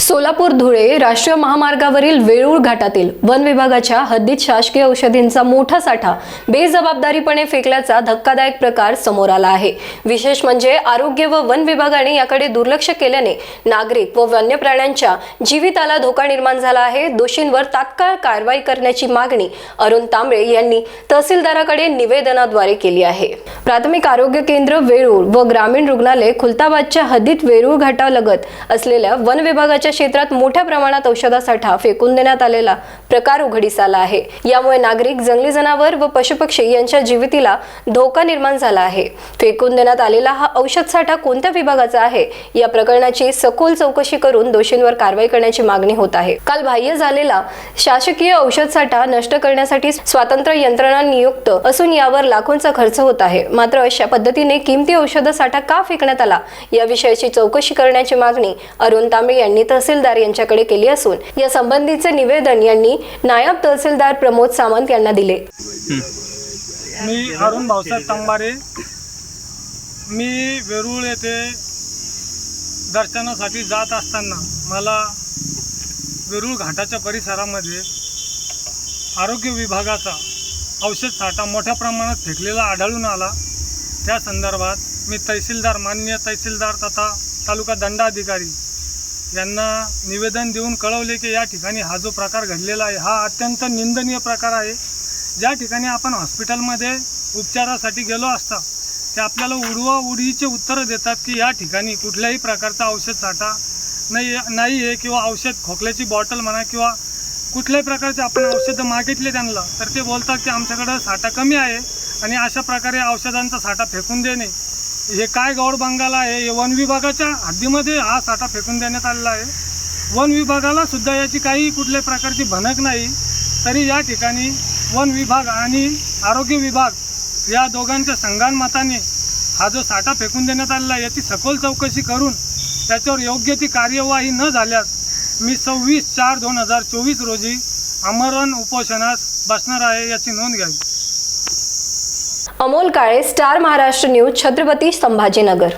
सोलापूर धुळे राष्ट्रीय महामार्गावरील वेळूळ घाटातील वन विभागाच्या हद्दीत शासकीय औषधींचा मोठा साठा बेजबाबदारीपणे फेकल्याचा धक्कादायक प्रकार समोर आला आहे. विशेष म्हणजे आरोग्य व वन विभागाने याकडे दुर्लक्ष केल्याने नागरिक व वन्य प्राण्यांच्या जीविताला धोका निर्माण झाला आहे. दोषींवर तात्काळ कारवाई करण्याची मागणी अरुण तांबळे यांनी तहसीलदाराकडे निवेदनाद्वारे केली आहे. प्राथमिक आरोग्य केंद्र वेरूळ व ग्रामीण रुग्णालय खुलताबादच्या हद्दीत वेरूळ घाटालगत असलेल्या वन विभागाच्या क्षेत्रात मोठ्या प्रमाणात औषधासाठा फेकून देण्यात आलेला प्रकार उघडीस आला आहे. यामुळे नागरिक जंगली जनावर व पशुपक्षी यांच्या जीवितीला धोका निर्माण झाला आहे. फेकून देण्यात आलेला हा औषध साठा कोणत्या विभागाचा आहे? या प्रकरणाची सखोल चौकशी करून दोषींवर कारवाई करण्याची मागणी होत आहे. काल बाह्य झालेला शासकीय औषध साठा नष्ट करण्यासाठी स्वातंत्र्य यंत्रणा नियुक्त असून यावर लाखोंचा खर्च होत आहे. मात्र अशा पद्धतीने किमती औषध साठा का फेकण्यात आला? याविषयीची चौकशी करण्याची मागणी अरुण तांबे यांनी तहसीलदार यांच्याकडे केली असून या संबंधीचे निवेदन यांनी नायब तहसीलदार प्रमोद सामंत यांना दिले. मी अरुण भाऊसाहेब तांबारे. मी वेरूळ येथे दर्शनासाठी जात असताना मला वेरूळ घाटाच्या परिसरामध्ये आरोग्य विभागाचा औषध साठा मोठ्या प्रमाणात फेकलेला आढळून आला. त्या संदर्भात मी तहसीलदार माननीय तहसीलदार तथा तालुका दंडाधिकारी यांना निवेदन देऊन कळवले की या ठिकाणी हा जो प्रकार घडलेला आहे हा अत्यंत निंदनीय प्रकार आहे. ज्या ठिकाणी आपण हॉस्पिटलमध्ये उपचारासाठी गेलो असता ते आपल्याला उडवा उडीचे उत्तरं देतात की या ठिकाणी कुठल्याही प्रकारचा औषध साठा नाही नाही आहे किंवा औषध खोकल्याची बॉटल म्हणा किंवा कुठल्याही प्रकारचे आपण औषधं मागितले त्यांना तर ते बोलतात की आमच्याकडं साठा कमी आहे आणि अशा प्रकारे औषधांचा साठा फेकून देणे. हे काय गौड आहे? हे वन विभागाच्या हद्दीमध्ये हा साठा फेकून देण्यात आलेला आहे. वन विभागाला सुद्धा याची काही कुठल्याही प्रकारची भनक नाही तरी या ठिकाणी वन विभाग आणि आरोग्य विभाग या दोघांच्या संघांमताने हा जो साठा फेकून देण्यात आलेला आहे याची सखोल चौकशी करून त्याच्यावर योग्य ती कार्यवाही न झाल्यास मी सव्वीस चार दोन हजार चोवीस रोजी आमरण उपोषणास बसणार आहे याची नोंद घ्यावी. Amol Kale Star Maharashtra news Chhatrapati Sambhajinagar.